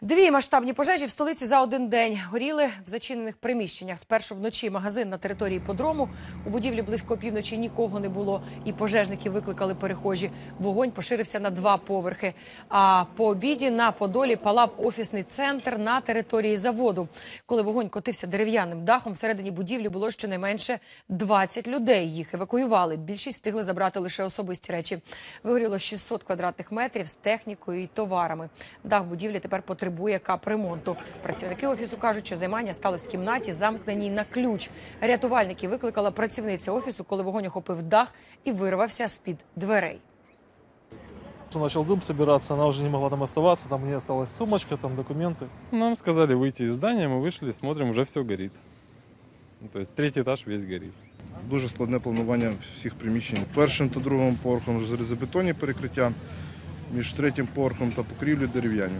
Дві масштабні пожежі в столиці за один день горіли в зачинених приміщеннях. Спершу вночі магазин на території подрому. У будівлі близько півночі нікого не було, і пожежники викликали перехожі. Вогонь поширився на два поверхи. А по обіді на Подолі палав офісний центр на території заводу. Коли вогонь котився дерев'яним дахом, всередині будівлі було щонайменше 20 людей. Їх евакуювали. Більшість встигли забрати лише особисті речі. Вигоріло 600 квадратних метрів з технікою і товарами. Дах будівлі тепер потребує капремонту. Працівники офісу кажуть, що займання сталося в кімнаті, замкненій на ключ. Рятувальники викликала працівниця офісу, коли вогонь охопив дах і вирвався з-під дверей. Начал дым собираться, она уже не могла там оставаться, там у нее осталась сумочка, там документы. Нам сказали выйти из здания, мы вышли, смотрим, уже все горит. Ну, То есть третий этаж весь горит. Дуже складне планування всіх приміщень. Першим та другим поверхом залізобетонні перекриття, між третім поверхом та покрівлею дерев'яні.